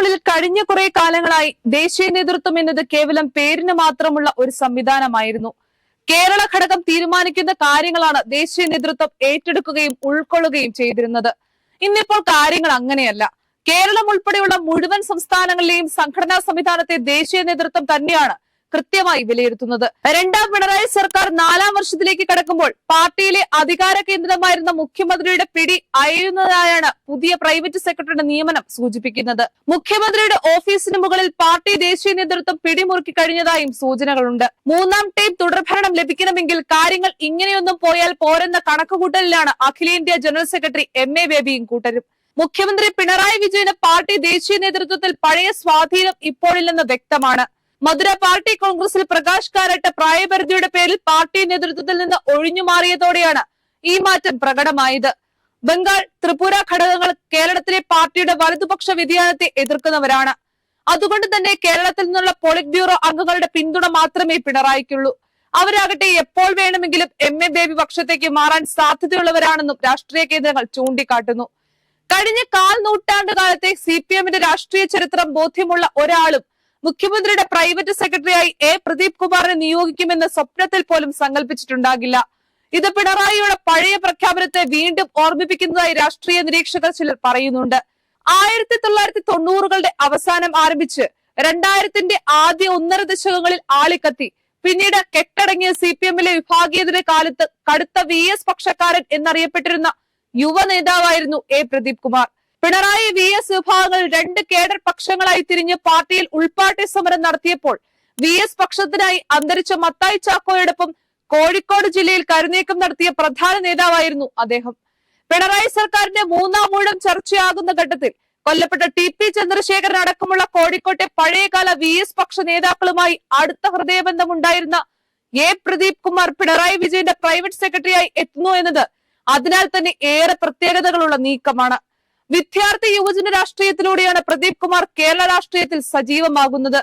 സർക്കാരിനുള്ളിൽ കഴിഞ്ഞ കുറെ കാലങ്ങളായി ദേശീയ നേതൃത്വം എന്നത് കേവലം പേരിന് മാത്രമുള്ള ഒരു സംവിധാനമായിരുന്നു. കേരള ഘടകം തീരുമാനിക്കുന്ന കാര്യങ്ങളാണ് ദേശീയ നേതൃത്വം ഏറ്റെടുക്കുകയും ഉൾക്കൊള്ളുകയും ചെയ്തിരുന്നത്. ഇന്നിപ്പോൾ കാര്യങ്ങൾ അങ്ങനെയല്ല. കേരളം ഉൾപ്പെടെയുള്ള മുഴുവൻ സംസ്ഥാനങ്ങളിലെയും സംഘടനാ സംവിധാനത്തെ ദേശീയ നേതൃത്വം തന്നെയാണ് കൃത്യമായി വിലയിരുത്തുന്നത്. രണ്ടാം പിണറായി സർക്കാർ നാലാം വർഷത്തിലേക്ക് കടക്കുമ്പോൾ പാർട്ടിയിലെ അധികാര കേന്ദ്രമായിരുന്ന മുഖ്യമന്ത്രിയുടെ പിടി അയയുന്നതായാണ് പുതിയ പ്രൈവറ്റ് സെക്രട്ടറിയുടെ നിയമനം സൂചിപ്പിക്കുന്നത്. മുഖ്യമന്ത്രിയുടെ ഓഫീസിന് മുകളിൽ പാർട്ടി ദേശീയ നേതൃത്വം പിടിമുറുക്കി കഴിഞ്ഞതായും സൂചനകളുണ്ട്. മൂന്നാം ടൈം തുടർഭരണം ലഭിക്കണമെങ്കിൽ കാര്യങ്ങൾ ഇങ്ങനെയൊന്നും പോയാൽ പോരെന്ന കണക്കുകൂട്ടലിലാണ് അഖിലേന്ത്യാ ജനറൽ സെക്രട്ടറി എം എ ബേബിയും കൂട്ടരും. മുഖ്യമന്ത്രി പിണറായി വിജയന് പാർട്ടി ദേശീയ നേതൃത്വത്തിൽ പഴയ സ്വാധീനം ഇപ്പോഴില്ലെന്ന് വ്യക്തമാണ്. മധുര പാർട്ടി കോൺഗ്രസിൽ പ്രകാശ് കാരട്ട് പ്രായപരിധിയുടെ പേരിൽ പാർട്ടി നേതൃത്വത്തിൽ നിന്ന് ഒഴിഞ്ഞു മാറിയതോടെയാണ് ഈ മാറ്റം പ്രകടമായത്. ബംഗാൾ ത്രിപുര ഘടകങ്ങൾ കേരളത്തിലെ പാർട്ടിയുടെ വലതുപക്ഷ വ്യതിയാനത്തെ എതിർക്കുന്നവരാണ്. അതുകൊണ്ട് തന്നെ കേരളത്തിൽ നിന്നുള്ള പോളിറ്റ് ബ്യൂറോ അംഗങ്ങളുടെ പിന്തുണ മാത്രമേ പിണറായിക്കുള്ളൂ. അവരാകട്ടെ എപ്പോൾ വേണമെങ്കിലും എം എ ബേബി പക്ഷത്തേക്ക് മാറാൻ സാധ്യതയുള്ളവരാണെന്നും രാഷ്ട്രീയ കേന്ദ്രങ്ങൾ ചൂണ്ടിക്കാട്ടുന്നു. കഴിഞ്ഞ കാൽ നൂറ്റാണ്ട് കാലത്തെ സി പി എമ്മിന്റെ രാഷ്ട്രീയ ചരിത്രം ബോധ്യമുള്ള ഒരാളും മുഖ്യമന്ത്രിയുടെ പ്രൈവറ്റ് സെക്രട്ടറിയായി എ പ്രദീപ് കുമാറിനെ നിയോഗിക്കുമെന്ന് സ്വപ്നത്തിൽ പോലും സങ്കല്പിച്ചിട്ടുണ്ടാകില്ല ഇത് പിണറായിയുടെ പഴയ പ്രഖ്യാപനത്തെ വീണ്ടും ഓർമ്മിപ്പിക്കുന്നതായി രാഷ്ട്രീയ നിരീക്ഷകർ ചിലർ പറയുന്നുണ്ട്. ആയിരത്തി തൊള്ളായിരത്തി തൊണ്ണൂറുകളുടെ അവസാനം ആരംഭിച്ച് രണ്ടായിരത്തിന്റെ ആദ്യ ഒന്നര ദശകങ്ങളിൽ ആളിക്കത്തി. പിന്നീട് കെട്ടടങ്ങിയ സി പി എമ്മിലെ വിഭാഗീയതയുടെ കാലത്ത് കടുത്ത വി എസ് പക്ഷക്കാരൻ എന്നറിയപ്പെട്ടിരുന്ന യുവ നേതാവായിരുന്നു A Pradeep Kumar. Pinarayi V S വിഭാഗങ്ങൾ രണ്ട് കേഡർ പക്ഷങ്ങളായി തിരിഞ്ഞ് പാർട്ടിയിൽ ഉൾപാർട്ടി സമരം നടത്തിയപ്പോൾ വി എസ് പക്ഷത്തിനായി അന്തരിച്ച മത്തായി ചാക്കോയോടൊപ്പം കോഴിക്കോട് ജില്ലയിൽ കരുനീക്കം നടത്തിയ പ്രധാന നേതാവായിരുന്നു അദ്ദേഹം. പിണറായി സർക്കാരിന്റെ മൂന്നാം മൂഴം ചർച്ചയാകുന്ന ഘട്ടത്തിൽ കൊല്ലപ്പെട്ട ടി പി ചന്ദ്രശേഖരൻ അടക്കമുള്ള കോഴിക്കോട്ടെ പഴയകാല വി എസ് പക്ഷ നേതാക്കളുമായി അടുത്ത ഹൃദയബന്ധമുണ്ടായിരുന്ന എ പ്രദീപ് കുമാർ പിണറായി വിജയന്റെ പ്രൈവറ്റ് സെക്രട്ടറിയായി എത്തുന്നു എന്നത് അതിനാൽ തന്നെ ഏറെ പ്രത്യേകതകളുള്ള നീക്കമാണ്. വിദ്യാർത്ഥി യുവജന രാഷ്ട്രീയത്തിലൂടെയാണ് പ്രദീപ് കുമാർ കേരള രാഷ്ട്രീയത്തിൽ സജീവമാകുന്നത്.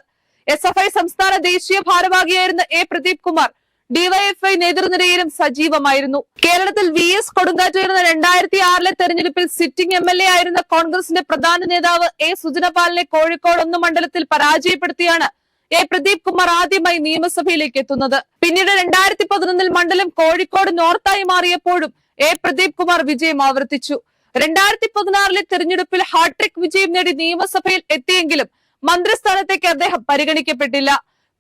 എസ് എഫ് ഐ സംസ്ഥാന ദേശീയ ഭാരവാഹിയായിരുന്ന എ പ്രദീപ് കുമാർ ഡിവൈഎഫ്ഐ നേതൃനിരയിലും സജീവമായിരുന്നു. കേരളത്തിൽ വി എസ് കൊടുങ്കാറ്റുയർന്ന രണ്ടായിരത്തി ആറിലെ തെരഞ്ഞെടുപ്പിൽ സിറ്റിംഗ് എം എൽ എ ആയിരുന്ന കോൺഗ്രസിന്റെ പ്രധാന നേതാവ് എ സുജനപാലിനെ കോഴിക്കോട് ഒന്ന് മണ്ഡലത്തിൽ പരാജയപ്പെടുത്തിയാണ് എ പ്രദീപ് കുമാർ ആദ്യമായി നിയമസഭയിലേക്ക് എത്തുന്നത്. പിന്നീട് രണ്ടായിരത്തി പതിനൊന്നിൽ മണ്ഡലം കോഴിക്കോട് നോർത്തായി മാറിയപ്പോഴും എ പ്രദീപ് കുമാർ വിജയം ആവർത്തിച്ചു. രണ്ടായിരത്തി പതിനാറിലെ തെരഞ്ഞെടുപ്പിൽ ഹാട്രിക് വിജയം നേടി നിയമസഭയിൽ എത്തിയെങ്കിലും മന്ത്രിസ്ഥാനത്തേക്ക് അദ്ദേഹം പരിഗണിക്കപ്പെട്ടില്ല.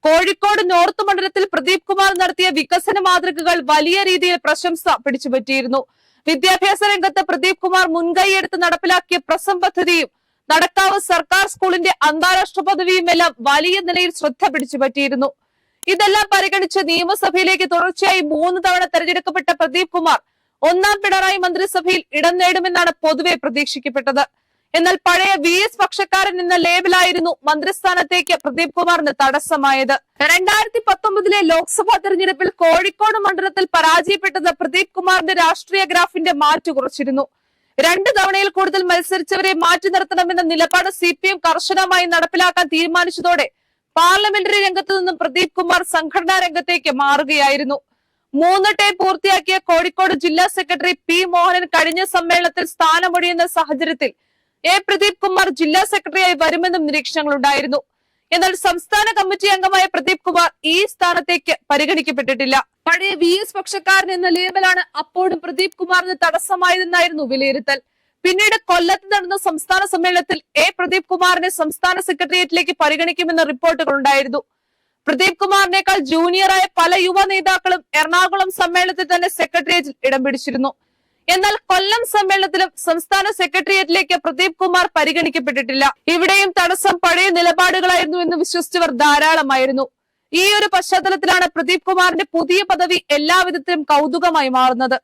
കോഴിക്കോട് നോർത്ത് മണ്ഡലത്തിൽ പ്രദീപ് കുമാർ നടത്തിയ വികസന മാതൃകകൾ വലിയ രീതിയിൽ പ്രശംസ പിടിച്ചുപറ്റിയിരുന്നു. വിദ്യാഭ്യാസ രംഗത്ത് പ്രദീപ് കുമാർ മുൻകൈയെടുത്ത് നടപ്പിലാക്കിയ പ്രസം പദ്ധതിയും നടക്കാവ് സർക്കാർ സ്കൂളിന്റെ അന്താരാഷ്ട്ര പദവിയും എല്ലാം വലിയ നിലയിൽ ശ്രദ്ധ പിടിച്ചുപറ്റിയിരുന്നു. ഇതെല്ലാം പരിഗണിച്ച് നിയമസഭയിലേക്ക് തുടർച്ചയായി മൂന്ന് തവണ തെരഞ്ഞെടുക്കപ്പെട്ട പ്രദീപ് കുമാർ ഒന്നാം പിണറായി മന്ത്രിസഭയിൽ ഇടം നേടുമെന്നാണ് പൊതുവെ പ്രതീക്ഷിക്കപ്പെട്ടത്. എന്നാൽ പഴയ വി എസ് പക്ഷക്കാരൻ എന്ന ലേബലായിരുന്നു മന്ത്രിസ്ഥാനത്തേക്ക് പ്രദീപ് കുമാറിന് തടസ്സമായത്. രണ്ടായിരത്തി പത്തൊമ്പതിലെ ലോക്സഭാ തെരഞ്ഞെടുപ്പിൽ കോഴിക്കോട് മണ്ഡലത്തിൽ പരാജയപ്പെട്ടത് പ്രദീപ് കുമാറിന്റെ രാഷ്ട്രീയ ഗ്രാഫിന്റെ മാറ്റു കുറച്ചിരുന്നു. രണ്ട് തവണയിൽ കൂടുതൽ മത്സരിച്ചവരെ മാറ്റി നിർത്തണമെന്ന നിലപാട് സി പി എം കർശനമായി നടപ്പിലാക്കാൻ തീരുമാനിച്ചതോടെ പാർലമെന്ററി രംഗത്തു നിന്നും പ്രദീപ് കുമാർ സംഘടനാ രംഗത്തേക്ക് മാറുകയായിരുന്നു. മൂന്ന് ടൈം പൂർത്തിയാക്കിയ കോഴിക്കോട് ജില്ലാ സെക്രട്ടറി പി മോഹനൻ കഴിഞ്ഞ സമ്മേളനത്തിൽ സ്ഥാനമൊഴിയുന്ന സാഹചര്യത്തിൽ എ പ്രദീപ് കുമാർ ജില്ലാ സെക്രട്ടറിയായി വരുമെന്നും നിരീക്ഷണങ്ങൾ ഉണ്ടായിരുന്നു എന്നാൽ സംസ്ഥാന കമ്മിറ്റി അംഗമായ പ്രദീപ് കുമാർ ഈ സ്ഥാനത്തേക്ക് പരിഗണിക്കപ്പെട്ടിട്ടില്ല. പഴയ വി എസ് പക്ഷക്കാരൻ എന്ന ലേബലാണ് അപ്പോഴും പ്രദീപ് കുമാറിന് തടസ്സമായതെന്നായിരുന്നു വിലയിരുത്തൽ. പിന്നീട് കൊല്ലത്ത് നടന്ന സംസ്ഥാന സമ്മേളനത്തിൽ എ പ്രദീപ് കുമാറിനെ സംസ്ഥാന സെക്രട്ടേറിയറ്റിലേക്ക് പരിഗണിക്കുമെന്ന റിപ്പോർട്ടുകൾ ഉണ്ടായിരുന്നു പ്രദീപ് കുമാറിനേക്കാൾ ജൂനിയറായ പല യുവ നേതാക്കളും എറണാകുളം സമ്മേളനത്തിൽ തന്നെ സെക്രട്ടേറിയറ്റിൽ ഇടം പിടിച്ചിരുന്നു. എന്നാൽ കൊല്ലം സമ്മേളനത്തിലും സംസ്ഥാന സെക്രട്ടേറിയറ്റിലേക്ക് പ്രദീപ് കുമാർ പരിഗണിക്കപ്പെട്ടിട്ടില്ല. ഇവിടെയും തടസ്സം പഴയ നിലപാടുകളായിരുന്നു എന്ന് വിശ്വസിച്ചവർ ധാരാളമായിരുന്നു. ഈ ഒരു പശ്ചാത്തലത്തിലാണ് പ്രദീപ് കുമാറിന്റെ പുതിയ പദവി എല്ലാവിധത്തിലും കൗതുകമായി മാറുന്നത്.